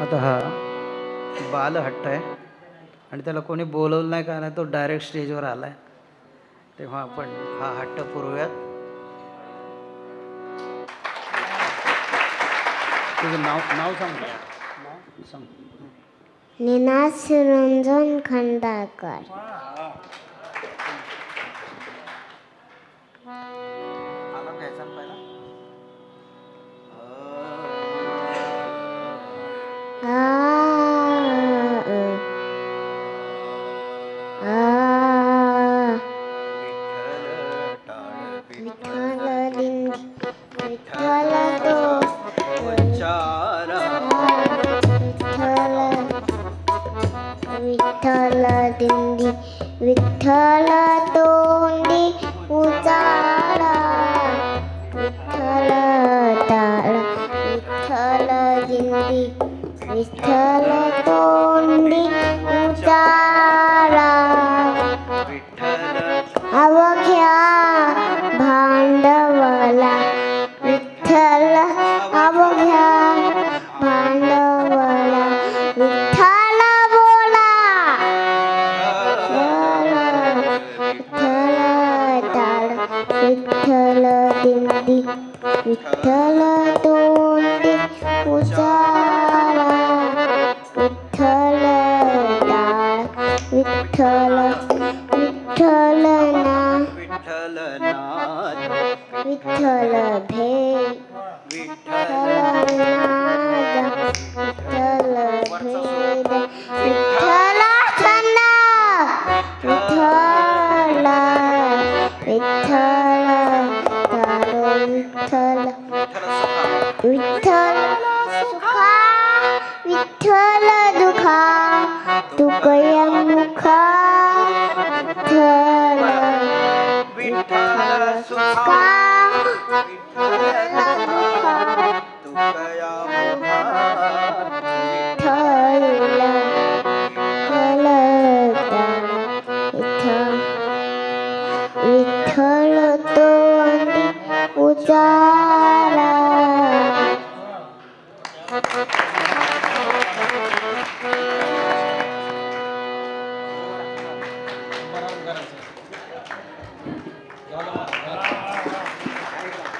आता हा बालहट्ट आहे आणि त्याला कोणी बोलवलं नाही का नाही तो डायरेक्ट स्टेजवर आला आहे तेव्हा आपण हा हट्ट पुरवूयात. तुझं नाव नाव सांग नाव सांग. निनास रंजन खंडाकर విఠల దిండి విఠల తోండి ఉచార విఠల తాళ విఠల దిండి বিঠল তন্ডি উচারা অবখ্যা ভাণ্ডবলা বিঠল অবখ্যা ভাণ্ডবলা বিঠল বোলা। বিঠল তার Vitthal তিন্দি Vitthal Vitthala Vitthalana Vitthalana Vitthala Bhe Vitthalana Vitthala Bhe Vitthala Channa Vitthala Vitthala Taro Vitthala Vitthala Sukha Vitthala Dukha Vitthala Dukha 이털로 또 언니 오자.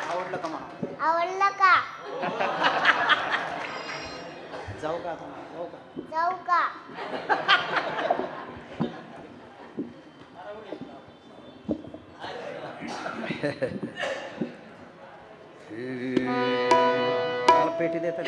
आवडलं का? आवडलं का जाऊ का आता? जाऊ का? जाऊ का? पेटी देतात.